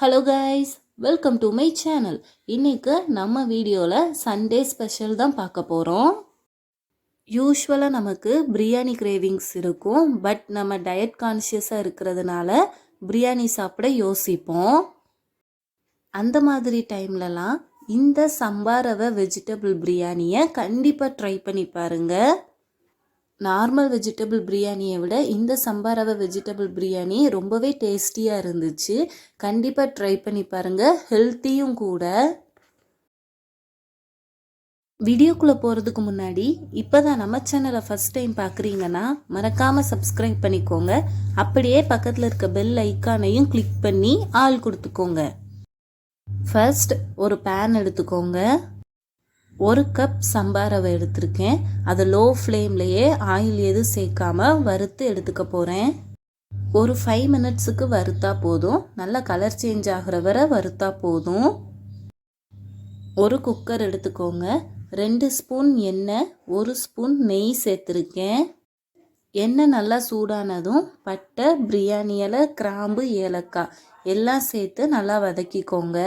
Hello guys welcome to my channel இன்றைக்கு நம்ம வீடியோவில் சண்டே ஸ்பெஷல் தான் பார்க்க போகிறோம் யூஸ்வலாக நமக்கு பிரியாணி கிரேவிங்ஸ் இருக்கும். பட் நம்ம டயட் கான்ஷியஸாக இருக்கிறதுனால பிரியாணி சாப்பிட யோசிப்போம். அந்த மாதிரி டைம்லலாம் இந்த சம்பாரவ வெஜிடபிள் பிரியாணியை கண்டிப்பாக ட்ரை பண்ணி பாருங்கள் நார்மல் வெஜிடபிள் பிரியாணியை விட இந்த சம்பாரவ வெஜிடபிள் பிரியாணி ரொம்பவே டேஸ்டியாக இருந்துச்சு. கண்டிப்பாக ட்ரை பண்ணி பாருங்கள் ஹெல்த்தியும் கூட. வீடியோக்குள்ளே போகிறதுக்கு முன்னாடி இப்போ தான் நம்ம சேனலை ஃபஸ்ட் டைம் பார்க்குறீங்கன்னா மறக்காமல் சப்ஸ்கிரைப் பண்ணிக்கோங்க. அப்படியே பக்கத்தில் இருக்க பெல் ஐக்கானையும் கிளிக் பண்ணி ஆள் கொடுத்துக்கோங்க. ஃபர்ஸ்ட் ஒரு பேன் எடுத்துக்கோங்க. ஒரு கப் சம்பா ரவை எடுத்திருக்கேன். அதை லோ ஃப்ளேம்லேயே ஆயில் எதுவும் சேர்க்காம வறுத்து எடுத்துக்க போகிறேன் ஒரு ஃபைவ் மினிட்ஸுக்கு வறுத்தா போதும். நல்லா கலர் சேஞ்ச் ஆகிற வரை வறுத்தா போதும். ஒரு குக்கர் எடுத்துக்கோங்க. ரெண்டு ஸ்பூன் எண்ணெய் ஒரு ஸ்பூன் நெய் சேர்த்துருக்கேன். எண்ணெய் நல்லா சூடானதும் பட்டை பிரியாணி இலை கிராம்பு ஏலக்காய் எல்லாம் சேர்த்து நல்லா வதக்கிக்கோங்க.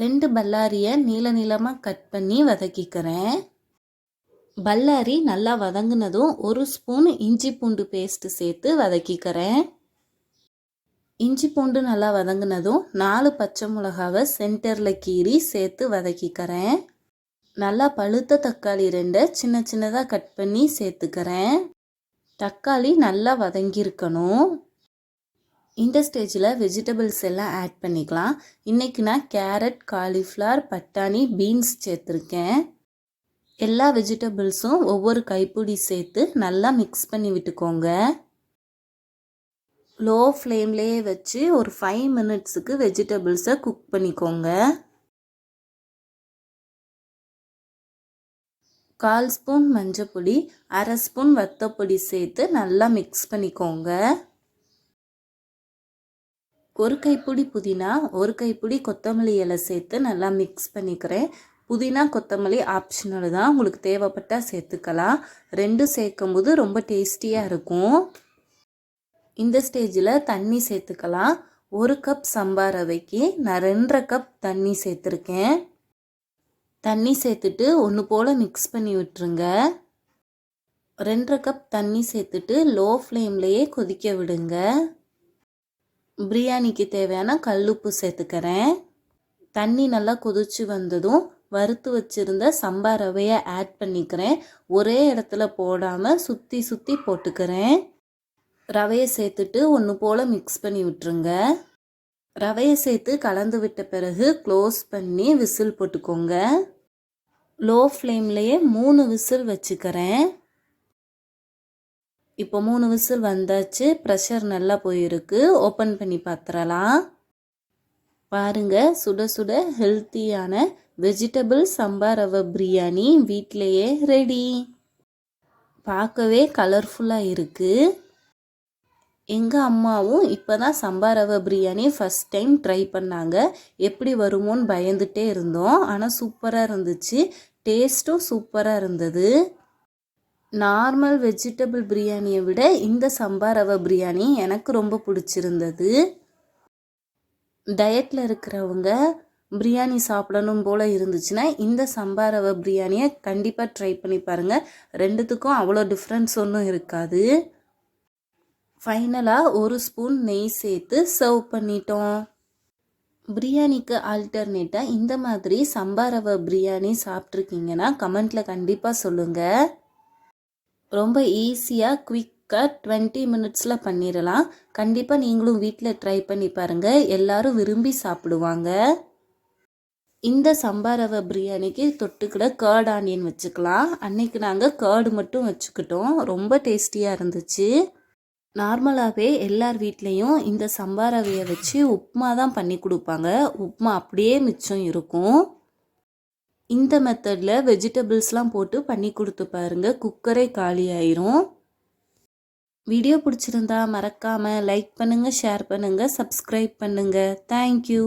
ரெண்டு பல்லாரியை நீள நீளமாக கட் பண்ணி வதக்கிக்கிறேன். பல்லாரி நல்லா வதங்கினதும் ஒரு ஸ்பூன் இஞ்சி பூண்டு பேஸ்ட்டு சேர்த்து வதக்கிக்கிறேன். இஞ்சி பூண்டு நல்லா வதங்கினதும் நாலு பச்சை மிளகாவை சென்டரில் கீறி சேர்த்து வதக்கிக்கிறேன். நல்லா பழுத்த தக்காளி ரெண்டை சின்ன சின்னதாக கட் பண்ணி சேர்த்துக்கிறேன். தக்காளி நல்லா வதங்கியிருக்கணும். இந்த ஸ்டேஜில் வெஜிடபிள்ஸ் எல்லாம் ஆட் பண்ணிக்கலாம். இன்றைக்கி நான் கேரட் காலிஃப்ளவர் பட்டாணி பீன்ஸ் சேர்த்துருக்கேன். எல்லா வெஜிடபிள்ஸும் ஒவ்வொரு கைப்பிடி சேர்த்து நல்லா மிக்ஸ் பண்ணி விட்டுக்கோங்க. லோ ஃப்ளேம்லேயே வச்சு ஒரு ஃபைவ் மினிட்ஸுக்கு வெஜிடபிள்ஸை குக் பண்ணிக்கோங்க. கால் ஸ்பூன் மஞ்சள் அரை ஸ்பூன் வத்தப்பொடி சேர்த்து நல்லா மிக்ஸ் பண்ணிக்கோங்க. ஒரு கைப்பிடி புதினா ஒரு கைப்பிடி கொத்தமல்லி இலை சேர்த்து நல்லா மிக்ஸ் பண்ணிக்கிறேன். புதினா கொத்தமல்லி ஆப்ஷனல் தான். உங்களுக்கு தேவைப்பட்டால் சேர்த்துக்கலாம். ரெண்டும் சேர்க்கும் போது ரொம்ப டேஸ்டியாக இருக்கும். இந்த ஸ்டேஜில் தண்ணி சேர்த்துக்கலாம். ஒரு கப் சம்பா ரவைக்கு நான் ரெண்டரை கப் தண்ணி சேர்த்துருக்கேன். தண்ணி சேர்த்துட்டு ஒன்று போல் மிக்ஸ் பண்ணி விட்டுருங்க. ரெண்டரை கப் தண்ணி சேர்த்துட்டு லோ ஃப்ளேம்லேயே கொதிக்க விடுங்க. பிரியாணிக்கு தேவையான கல்லுப்பு சேர்த்துக்கிறேன். தண்ணி நல்லா கொதிச்சு வந்ததும் வறுத்து வச்சுருந்த சம்பா ரவையை ஆட் பண்ணிக்கிறேன். ஒரே இடத்துல போடாமல் சுற்றி சுற்றி போட்டுக்கிறேன். ரவையை சேர்த்துட்டு ஒன்று போல் மிக்ஸ் பண்ணி விட்டுருங்க. ரவையை சேர்த்து கலந்து விட்ட பிறகு க்ளோஸ் பண்ணி விசில் போட்டுக்கோங்க. லோ ஃப்ளேம்லேயே மூணு விசில் வச்சுக்கிறேன். இப்போ மூணு விசில் வந்தாச்சு. ப்ரெஷர் நல்லா போயிருக்கு. ஓப்பன் பண்ணி பார்த்துடலாம். பாருங்கள் சுட சுட ஹெல்த்தியான வெஜிடபிள் சம்பா ரவை பிரியாணி வீட்டிலையே ரெடி பார்க்கவே கலர்ஃபுல்லாக இருக்குது எங்கள் அம்மாவும் இப்போ தான் சம்பா ரவை பிரியாணி ஃபஸ்ட் டைம் ட்ரை பண்ணாங்க. எப்படி வருமோன்னு பயந்துகிட்டே இருந்தோம். ஆனால் சூப்பராக இருந்துச்சு. டேஸ்ட்டும் சூப்பராக இருந்தது. நார்மல் வெஜிடபிள் பிரியாணியை விட இந்த சம்பா ரவை பிரியாணி எனக்கு ரொம்ப பிடிச்சிருந்தது. டயட்டில் இருக்கிறவங்க பிரியாணி சாப்பிடணும் போல் இருந்துச்சுன்னா இந்த சம்பா ரவை பிரியாணியை கண்டிப்பாக ட்ரை பண்ணி பாருங்கள் ரெண்டுத்துக்கும் அவ்வளோ டிஃப்ரென்ஸ் ஒன்றும் இருக்காது. ஃபைனலாக ஒரு ஸ்பூன் நெய் சேர்த்து சர்வ் பண்ணிட்டோம். பிரியாணிக்கு ஆல்டர்னேட்டாக இந்த மாதிரி சம்பா ரவை பிரியாணி சாப்பிட்ருக்கீங்கன்னா கமெண்ட்டில் கண்டிப்பாக சொல்லுங்கள் ரொம்ப ஈஸியாக குயிக்காக டுவெண்ட்டி மினிட்ஸில் பண்ணிடலாம் கண்டிப்பாக நீங்களும் வீட்டில் ட்ரை பண்ணி பாருங்கள் எல்லோரும் விரும்பி சாப்பிடுவாங்க. இந்த சம்பா ரவை பிரியாணிக்கு தொட்டுக்கிட கேர்ட் ஆனியன் வச்சுக்கலாம். அன்னைக்கு நாங்கள் கேர்டு மட்டும் வச்சுக்கிட்டோம். ரொம்ப டேஸ்டியாக இருந்துச்சு. நார்மலாகவே எல்லார் வீட்லேயும் இந்த சம்பா ரவையை வச்சு உப்புமா தான் பண்ணி கொடுப்பாங்க. உப்புமா அப்படியே மிச்சம் இருக்கும். இந்த மெத்தடில் வெஜிடபிள்ஸ்லாம் போட்டு பண்ணி கொடுத்து பாருங்கள் குக்கரே காலி ஆயிரும். வீடியோ பிடிச்சிருந்தா மறக்காமல் லைக் பண்ணுங்கள் ஷேர் பண்ணுங்கள் சப்ஸ்கிரைப் பண்ணுங்கள் தேங்க்யூ